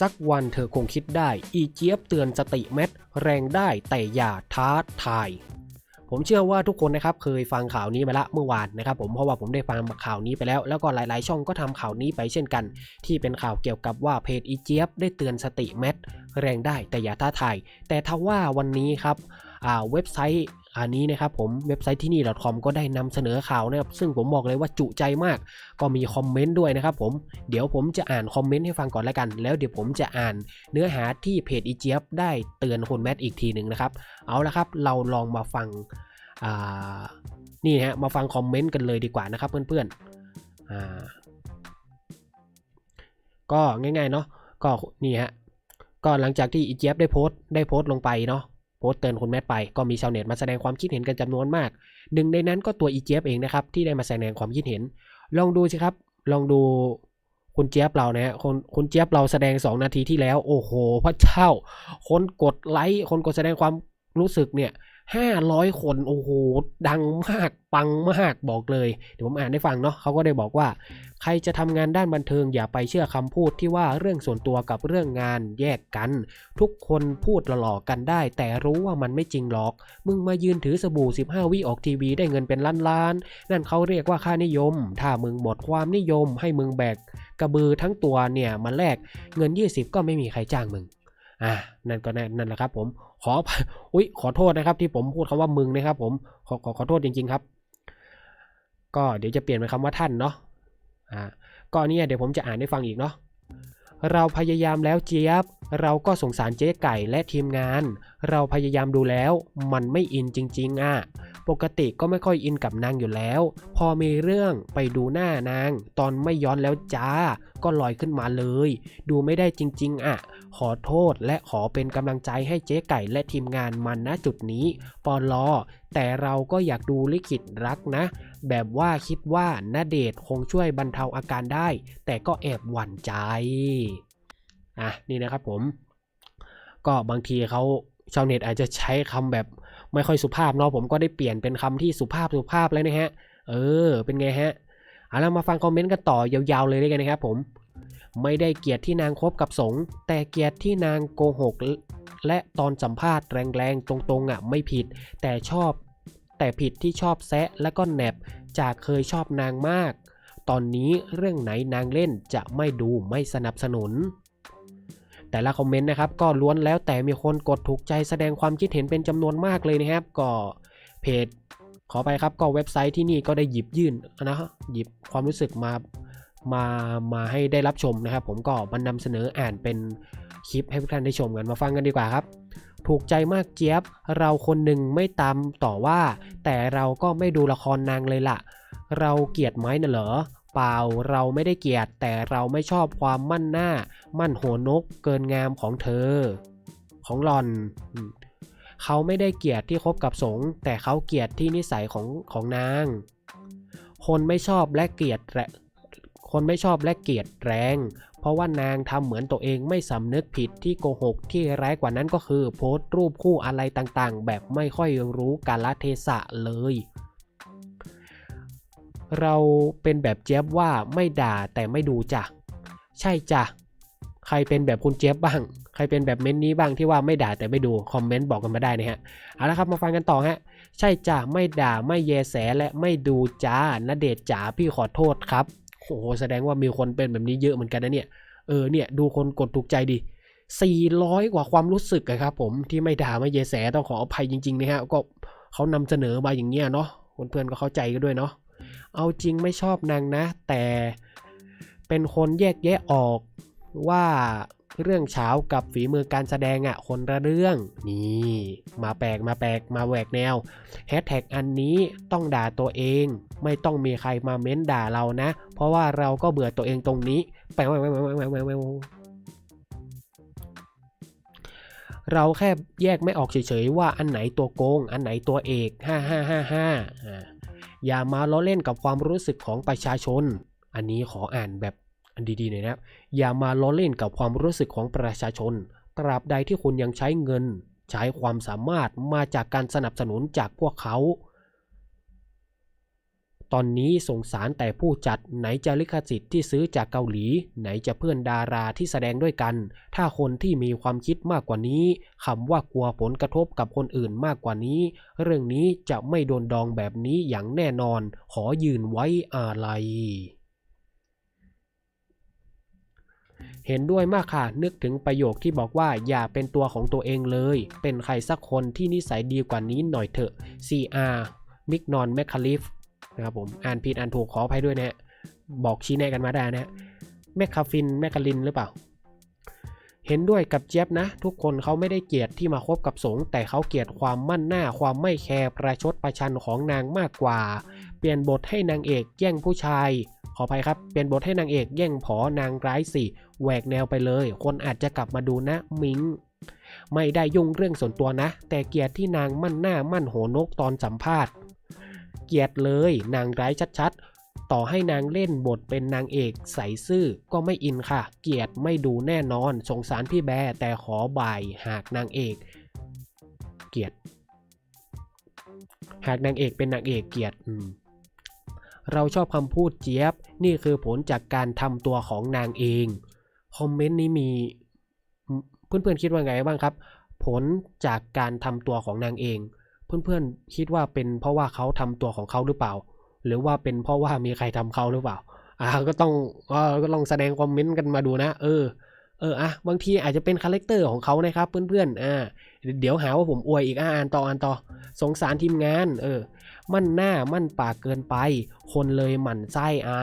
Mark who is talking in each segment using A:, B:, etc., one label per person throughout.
A: สักวันเธอคงคิดได้ อีเจี๊ยบเตือนสติเม็ด แรงได้แต่อย่าท้าทาย ผมเชื่อว่าทุกคนนะครับเคยฟังข่าวนี้มาละเมื่อวานนะครับ ผมเพราะว่าผมได้ฟังข่าวนี้ไปแล้ว แล้วก็หลาย ๆ ช่องก็ทำข่าวนี้ไปเช่นกัน ที่เป็นข่าวเกี่ยวกับว่าเพจอีเจี๊ยบได้เตือนสติเม็ด แรงได้แต่อย่าท้าทายแต่ทว่าวันนี้ครับเว็บไซต์ อันนี้นะครับผมเว็บไซต์ที่นี่ .com ก็ได้นำเสนอข่าวนะครับซึ่งผมบอกเลยว่าจุใจมาก ก็มีคอมเมนต์ด้วยนะครับผมเดี๋ยวผมจะอ่านคอมเมนต์ให้ฟังก่อนแล้วกัน แล้วเดี๋ยวผมจะอ่านเนื้อหาที่เพจอีเจี๊ยบได้เตือนคุณแมทอีกทีหนึ่งนะครับเอาละครับเราลองมาฟังนี่ฮะมาฟังคอมเมนต์กันเลยดีกว่านะครับเพื่อนๆก็ง่ายๆเนาะก็นี่ฮะก็หลังจากที่อีเจี๊ยบได้โพสต์ได้โพสต์ลงไปเนาะ โพสต์เตือนคุณแม่ไปก็มีชาวเน็ตมาแสดงความคิดเห็นกันจำนวนมากหนึ่งในนั้นก็ตัวอีเจี๊ยบเองนะครับที่ได้มาแสดงความคิดเห็น ลองดูสิครับ ลองดูคุณเจี๊ยบเรานะฮะคนคุณเจี๊ยบเราแสดง 2 นาทีที่แล้ว โอ้โห พระเจ้า คนกดไลค์คนกดแสดงความรู้สึกเนี่ย ห้าร้อยคน โอ้โห ดังมาก ปังมาก บอกเลย เดี๋ยวผมอ่านให้ฟังเนาะเขาก็ได้บอกว่า ใครจะทำงานด้านบันเทิงอย่าไปเชื่อคำพูดที่ว่าเรื่องส่วนตัวกับเรื่องงานแยกกัน ทุกคนพูดหล่อๆกันได้ แต่รู้ว่ามันไม่จริงหรอก มึงมายืนถือสบู่ 15 วิออกทีวีได้เงินเป็นล้านๆนั่นเขาเรียกว่าค่านิยม ถ้ามึงหมดความนิยมให้มึงแบกกระบือทั้งตัวเนี่ยมาแลกเงิน 20 ก็ไม่มีใครจ้างมึง อะนั่นก็นั่นแหละครับ ผมขออุ้ยขอโทษนะครับ ที่ผมพูดคำว่ามึงนะครับ ผมขอขอขอโทษจริง ๆครับ ก็เดี๋ยวจะเปลี่ยนเป็นคำว่าท่านเนาะอ่าก็เนี่ยเดี๋ยวผมจะอ่านให้ฟังอีกเนาะเราพยายามแล้วเจี๊ยบ เราก็สงสารเจ๊ไก่และทีมงาน เราพยายามดูแล้วมันไม่อินจริงๆอะ ปกติก็ไม่ค่อยอินกับนางอยู่แล้ว พอมีเรื่องไปดูหน้านาง ตอนไม่ย้อนแล้วจ้าก็ลอยขึ้นมาเลย ดูไม่ได้จริง ๆ อะ ขอโทษและขอเป็นกำลังใจให้เจ๊ไก่และทีมงานมันณจุดนี้ปอลอแต่เราก็อยากดูลิขิตรักนะ แบบว่าคิดว่าณเดชคงช่วยบรรเทาอาการได้ แต่ก็แอบหวั่นใจ อะ นี่นะครับผม ก็บางทีเขาชาวเน็ตอาจจะใช้คำแบบไม่ค่อยสุภาพเนาะผมก็ได้เปลี่ยนเป็นคำที่สุภาพสุภาพแล้วนะฮะ เออ เป็นไงฮะ เอาเรามาฟังคอมเมนต์กันต่อยาวๆเลยด้วยกันนะครับผม ไม่ได้เกลียดที่นางคบกับสงฆ์แต่เกลียดที่นางโกหก และตอนสัมภาษณ์แรงๆ ตรงๆอะไม่ผิด แต่ชอบ แต่ผิดที่ชอบแซะและก็แหนบจากเคยชอบนางมาก ตอนนี้เรื่องไหนนางเล่นจะไม่ดูไม่สนับสนุนแต่ละคอมเมนต์นะครับก็ล้วนแล้วแต่มีคนกดถูกใจแสดงความคิดเห็นเป็นจำนวนมากเลยนะครับ ก็เพจ ขอไปครับก็เว็บไซต์ที่นี่ก็ได้หยิบยื่นนะฮะหยิบความรู้สึกมามามาให้ได้รับชมนะครับ ผมก็มานำเสนออ่านเป็นคลิปให้ทุกท่านได้ชมกันมาฟังกันดีกว่าครับ ถูกใจมากเจี๊ยบ เราคนหนึ่งไม่ตามต่อว่า แต่เราก็ไม่ดูละครนางเลยล่ะ เราเกลียดไหมน่ะเหรอเปล่าเราไม่ได้เกลียด แต่เราไม่ชอบความมั่นหน้า มั่นหัวนกเกินงามของเธอ ของหลอนอ เขาไม่ได้เกลียดที่คบกับสงแต่เขาเกลียดที่นิสัยของของนาง คนไม่ชอบและเกลียดแคนไม่ชอบและเกลียดแรง เพราะว่านางทำเหมือนตัวเองไม่สำนึกผิดที่โกหกที่ร้ายกว่านั้นก็คือ โพสต์รูปคู่อะไรต่างๆ แบบไม่ค่อยรู้กาลเทศะเลย เราเป็นแบบเจี๊ยบว่าไม่ด่าแต่ไม่ดูจ้ะ ใช่จ้ะ ใครเป็นแบบคุณเจี๊บบ้าง ใครเป็นแบบเม้นนี้บ้างที่ว่าไม่ด่าแต่ไม่ดูคอมเมนต์บอกกันมาได้นะฮะเอาละครับมาฟังกันต่อฮะใช่จ้ะไม่ด่าไม่แยแสและไม่ดูจ้าณเดชน์จ๋าพี่ขอโทษครับโอ้โหแสดงว่ามีคนเป็นแบบนี้เยอะเหมือนกันนะเนี่ยเออเนี่ยดูคนกดถูกใจดิ400 กว่าความรู้สึกอะครับผมที่ไม่ด่าไม่แยแสต้องขออภัยจริงๆนะฮะก็เขานำเสนอมาอย่างเงี้ยเนาะเพื่อนๆก็เข้าใจกันด้วยเนาะเอาจริงไม่ชอบนางนะ แต่เป็นคนแยกแยะออก ว่าเรื่องเช้ากับฝีมือการแสดงอะคนละเรื่อง นี่ มาแปลกมาแปลกมาแหวกแนวแฮชแท็กอันนี้ต้องด่าตัวเอง ไม่ต้องมีใครมาเม้นด่าเรานะ เพราะว่าเราก็เบื่อตัวเองตรงนี้แปลวเราแค่แยกไม่ออกเฉยๆว่าอันไหนตัวโกง อันไหนตัวเอกฮ่าฮ่าฮ่าฮ่าอ่าอย่ามาล้อเล่นกับความรู้สึกของประชาชน อันนี้ขออ่านแบบ อันดีๆหน่อยนะครับ อย่ามาล้อเล่นกับความรู้สึกของประชาชน ตราบใดที่คุณยังใช้เงิน ใช้ความสามารถมาจากการสนับสนุนจากพวกเขาตตอนนี้สงสารแต่ผู้จัดไหนจะลิขสิทธิ์ที่ซื้อจากเกาหลี ไหนจะเพื่อนดาราที่แสดงด้วยกัน ถ้าคนที่มีความคิดมากกว่านี้คำว่ากลัวผลกระทบกับคนอื่นมากกว่านี้ เรื่องนี้จะไม่โดนดองแบบนี้อย่างแน่นอน ขอยืนไว้อาลัย เห็นด้วยมากค่ะ นึกถึงประโยคที่บอกว่าอย่าเป็นตัวของตัวเองเลย เป็นใครสักคนที่นิสัยดีกว่านี้หน่อยเถอะ CR มิกนอนแมคคาลิฟนะครับผม อ่านผิดอ่านถูกขออภัยด้วยนะบอกชี้แนะกันมาได้นะแมคคาฟินแมคคาลินหรือเปล่า เห็นด้วยกับเจี๊ยบนะ ทุกคนเขาไม่ได้เกลียดที่มาคบกับสงฆ์แต่เขาเกลียดความมั่นหน้าความไม่แคร์ประชดประชันของนางมากกว่า เปลี่ยนบทให้นางเอกแย่งผู้ชาย ขออภัยครับ เปลี่ยนบทให้นางเอกแย่งผอนางร้ายสิแหวกแนวไปเลย คนอาจจะกลับมาดูนะมิงไม่ได้ยุ่งเรื่องส่วนตัวนะ แต่เกียดที่นางมั่นหน้ามั่นโหนกตอนสัมภาษณ์ เกียดเลยนางร้ายชัดๆ ต่อให้นางเล่นบทเป็นนางเอกใสซื่อก็ไม่อินค่ะ เกียดไม่ดูแน่นอน สงสารพี่แบแต่ขอบ่ายหากนางเอก เกียดหากนางเอกเป็นนางเอกเกียดอืม เราชอบคำพูดเจี๊ยบ นี่คือผลจากการทำตัวของนางเอง คอมเมนต์นี้มีเพื่อนๆคิดว่าไงบ้างครับ ผลจากการทำตัวของนางเอง เพื่อนๆคิดว่าเป็นเพราะว่าเขาทำตัวของเขาหรือเปล่า หรือว่าเป็นเพราะว่ามีใครทำเขาหรือเปล่าอ่าก็ต้องก็ลองแสดงคอมเมนต์กันมาดูนะ เออเอออะบางทีอาจจะเป็นคาแรคเตอร์ของเขานะครับเพื่อนๆอ่าเดี๋ยวหาว่าผมอวยอีกอ่านต่ออ่านต่อสงสารทีมงาน เออ มั่นหน้ามั่นปากเกินไป คนเลยหมั่นไส้อา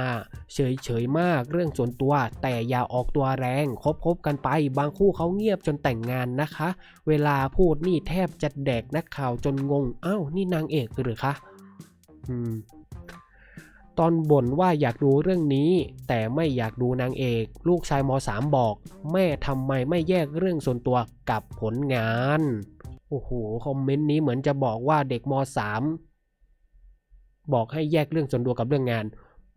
A: เฉยเฉยๆมากเรื่องส่วนตัว แต่อย่าออกตัวแรงคบคบกันไป บางคู่เขาเงียบจนแต่งงานนะคะ เวลาพูดนี่แทบจะแดกนักข่าวจนงงอ้าวนี่นางเอกหรือคะอืมตอนบ่นว่าอยากดูเรื่องนี้ แต่ไม่อยากดูนางเอก ลูกชายม .3 บอก แม่ทำไมไม่แยกเรื่องส่วนตัวกับผลงาน โอ้โห คอมเมนต์นี้เหมือนจะบอกว่าเด็กม .3 บอกให้แยกเรื่องส่วนตัวกับเรื่องงาน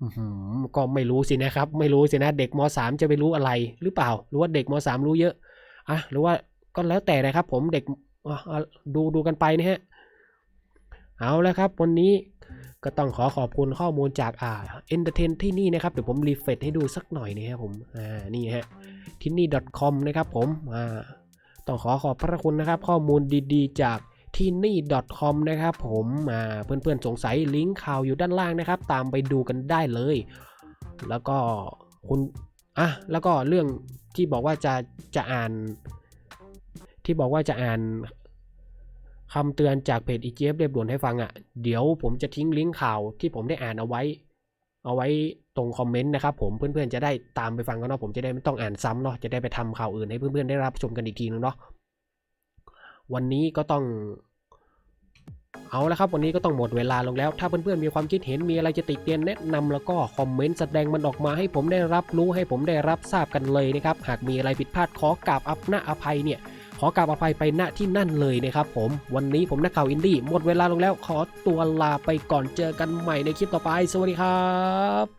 A: อือหือก็ไม่รู้สินะครับ ไม่รู้สินะเด็กม .3 จะไปรู้อะไรหรือเปล่า หรือว่าเด็กม .3 รู้เยอะอะหรือว่าก็แล้วแต่นะครับ ผมเด็กดูดูกันไปนะฮะเอาแล้วครับ วันนี้ก็ต้องขอขอบคุณข้อมูลจากอ่า Entertain ที่นี่นะครับ เดี๋ยวผมรีเฟรชให้ดูสักหน่อยนะครับผมอ่านี่ฮะที่นี่ .com นะครับผมอ่าต้องขอขอบพระคุณนะครับ ข้อมูลดีๆ จาก ที่นี่ .com นะครับผมอ่าเพื่อนๆสงสัยลิงก์ข่าวอยู่ด้านล่างนะครับ ตามไปดูกันได้เลย แล้วก็คุณอะแล้วก็เรื่องที่บอกว่าจะจะอ่าน ที่บอกว่าจะอ่านคำเตือนจากเพจ EGF เรียบด่วนให้ฟังอะ่ะ เดี๋ยวผมจะทิ้งลิงก์ข่าวที่ผมได้อ่านเอาไว้ เอาไว้ตรงคอมเมนต์นะครับผมเพื่อนๆจะได้ตามไปฟังกันเนาะผมจะได้ไม่ต้องอ่านซ้ำเนาะจะได้ไปทำข่าวอื่นให้เพื่อนๆได้รับชมกันอีกทีนึงเนาะวันนี้ก็ต้อง เอาละครับวันนี้ก็ต้องหมดเวลาลงแล้ว ถ้าเพื่อนๆมีความคิดเห็นมีอะไรจะติเตียนแนะนำแล้วก็คอมเมนต์แสดงมันออกมาให้ผมได้รับรู้ให้ผมได้รับทราบกันเลยนะครับหากมีอะไรผิดพลาดขอกราบอัพหน้าอภัยเนี่ยขอกราบอภัยไปณที่นั่นเลยนะครับผมวันนี้ผมนักข่าวอินดี้หมดเวลาลงแล้วขอตัวลาไปก่อนเจอกันใหม่ในคลิปต่อไป สวัสดีครับ